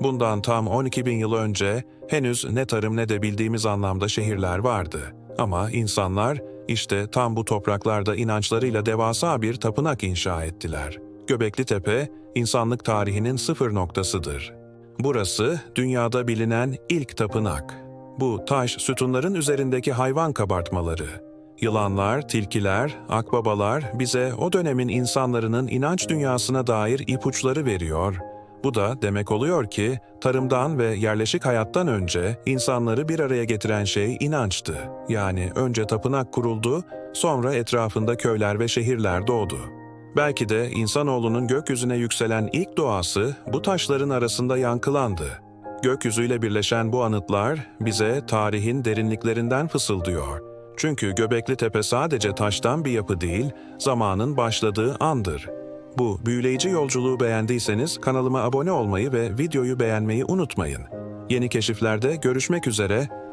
Bundan tam 12 bin yıl önce henüz ne tarım ne de bildiğimiz anlamda şehirler vardı. Ama insanlar işte tam bu topraklarda inançlarıyla devasa bir tapınak inşa ettiler. Göbekli Tepe, insanlık tarihinin sıfır noktasıdır. Burası dünyada bilinen ilk tapınak. Bu taş sütunların üzerindeki hayvan kabartmaları. Yılanlar, tilkiler, akbabalar bize o dönemin insanların inanç dünyasına dair ipuçları veriyor. Bu da demek oluyor ki tarımdan ve yerleşik hayattan önce insanları bir araya getiren şey inançtı. Yani önce tapınak kuruldu, sonra etrafında köyler ve şehirler doğdu. Belki de insanoğlunun gökyüzüne yükselen ilk doğası bu taşların arasında yankılandı. Gökyüzüyle birleşen bu anıtlar bize tarihin derinliklerinden fısıldıyor. Çünkü Göbekli Tepe sadece taştan bir yapı değil, zamanın başladığı andır. Bu büyüleyici yolculuğu beğendiyseniz kanalıma abone olmayı ve videoyu beğenmeyi unutmayın. Yeni keşiflerde görüşmek üzere,